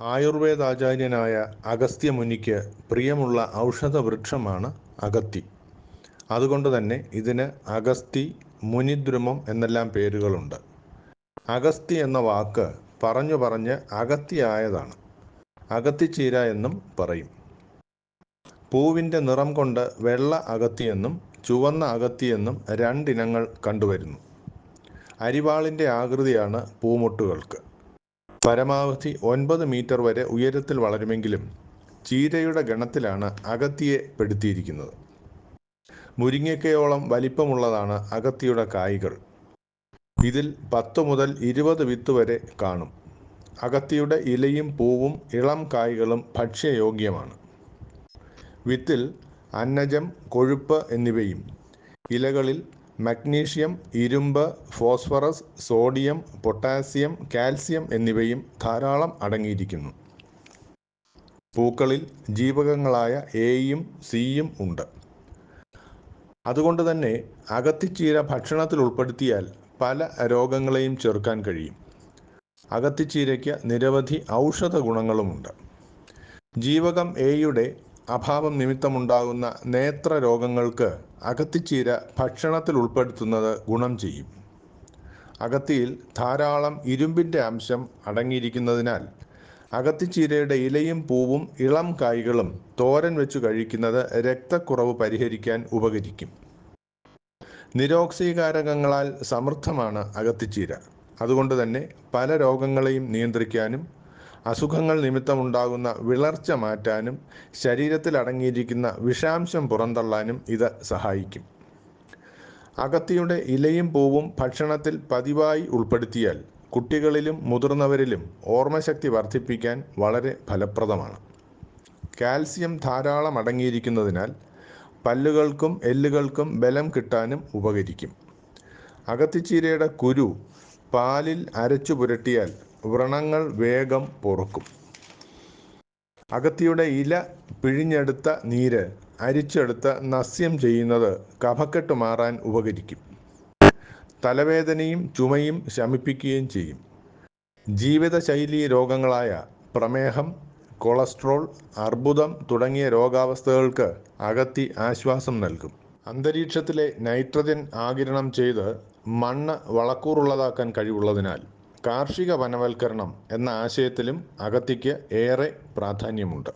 ആയുർവേദാചാര്യനായ അഗസ്ത്യമുനിക്ക് പ്രിയമുള്ള ഔഷധവൃക്ഷമാണ് അഗത്തി. അതുകൊണ്ട് തന്നെ ഇതിന് അഗസ്തി മുനിദ്രുമം എന്നെല്ലാം പേരുകളുണ്ട്. അഗസ്തി എന്ന വാക്ക് പറഞ്ഞു പറഞ്ഞ് അഗത്തിയായതാണ് അഗത്തിച്ചീര എന്നും പറയും. പൂവിന്റെ നിറം കൊണ്ട് വെള്ള അകത്തിയെന്നും ചുവന്ന അകത്തിയെന്നും രണ്ടിനങ്ങൾ കണ്ടുവരുന്നു. അരിവാളിന്റെ ആകൃതിയാണ് പൂമൊട്ടുകൾക്ക്. പരമാവധി ഒൻപത് മീറ്റർ വരെ ഉയരത്തിൽ വളരുമെങ്കിലും ചീരയുടെ ഗണത്തിലാണ് അകത്തിയെ പെടുത്തിയിരിക്കുന്നത്. മുരിങ്ങക്കയോളം വലിപ്പമുള്ളതാണ് അകത്തിയുടെ കായ്കൾ. ഇതിൽ പത്ത് മുതൽ ഇരുപത് വിത്ത് വരെ കാണും. അകത്തിയുടെ ഇലയും പൂവും ഇളം കായ്കളും ഭക്ഷ്യയോഗ്യമാണ്. വിത്തിൽ അന്നജം കൊഴുപ്പ് എന്നിവയും ഇലകളിൽ മഗ്നീഷ്യം ഇരുമ്പ് ഫോസ്ഫറസ് സോഡിയം പൊട്ടാസ്യം കാൽസ്യം എന്നിവയും ധാരാളം അടങ്ങിയിരിക്കുന്നു. പൂക്കളിൽ ജീവകങ്ങളായ എയും സിയും ഉണ്ട്. അതുകൊണ്ട് തന്നെ അകത്തിച്ചീര ഭക്ഷണത്തിൽ ഉൾപ്പെടുത്തിയാൽ പല രോഗങ്ങളെയും ചെറുക്കാൻ കഴിയും. അകത്തിച്ചീരയ്ക്ക് നിരവധി ഔഷധ ഗുണങ്ങളുമുണ്ട് ജീവകം എയുടെ അഭാവം നിമിത്തമുണ്ടാകുന്ന നേത്ര രോഗങ്ങൾക്ക് അകത്തിച്ചീര ഭക്ഷണത്തിൽ ഉൾപ്പെടുത്തുന്നത് ഗുണം ചെയ്യും. അകത്തിയിൽ ധാരാളം ഇരുമ്പിന്റെ അംശം അടങ്ങിയിരിക്കുന്നതിനാൽ അകത്തിച്ചീരയുടെ ഇലയും പൂവും ഇളം കായ്കളും തോരൻ വെച്ചു കഴിക്കുന്നത് രക്തക്കുറവ് പരിഹരിക്കാൻ ഉപകരിക്കും. നിരോക്സീകാരകങ്ങളാൽ സമൃദ്ധമാണ് അകത്തിച്ചീര. അതുകൊണ്ട് തന്നെ പല രോഗങ്ങളെയും നിയന്ത്രിക്കാനും അസുഖങ്ങൾ നിമിത്തമുണ്ടാകുന്ന വിളർച്ച മാറ്റാനും ശരീരത്തിൽ അടങ്ങിയിരിക്കുന്ന വിഷാംശം പുറന്തള്ളാനും ഇത് സഹായിക്കും. അകത്തിയുടെ ഇലയും പൂവും ഭക്ഷണത്തിൽ പതിവായി ഉൾപ്പെടുത്തിയാൽ കുട്ടികളിലും മുതിർന്നവരിലും ഓർമ്മശക്തി വർദ്ധിപ്പിക്കാൻ വളരെ ഫലപ്രദമാണ്. കാൽസ്യം ധാരാളം അടങ്ങിയിരിക്കുന്നതിനാൽ പല്ലുകൾക്കും എല്ലുകൾക്കും ബലം കിട്ടാനും ഉപകരിക്കും. അകത്തിച്ചീരയുടെ കുരു പാലിൽ അരച്ചു പുരട്ടിയാൽ വ്രണങ്ങൾ വേഗം പൊറുക്കും. അകത്തിയുടെ ഇല പിഴിഞ്ഞെടുത്ത നീര് അരിച്ചെടുത്ത് നസ്യം ചെയ്യുന്നത് കഫക്കെട്ട് മാറാൻ ഉപകരിക്കും. തലവേദനയും ചുമയും ശമിപ്പിക്കുകയും ചെയ്യും. ജീവിതശൈലി രോഗങ്ങളായ പ്രമേഹം കൊളസ്ട്രോൾ അർബുദം തുടങ്ങിയ രോഗാവസ്ഥകൾക്ക് അകത്തി ആശ്വാസം നൽകും. അന്തരീക്ഷത്തിലെ നൈട്രജൻ ആകിരണം ചെയ്ത് മണ്ണ് വളക്കൂറുള്ളതാക്കാൻ കഴിവുള്ളതിനാൽ കാർഷിക വനവൽക്കരണം എന്ന ആശയത്തിലും അഗത്തിക്ക് ഏറെ പ്രാധാന്യമുണ്ട്.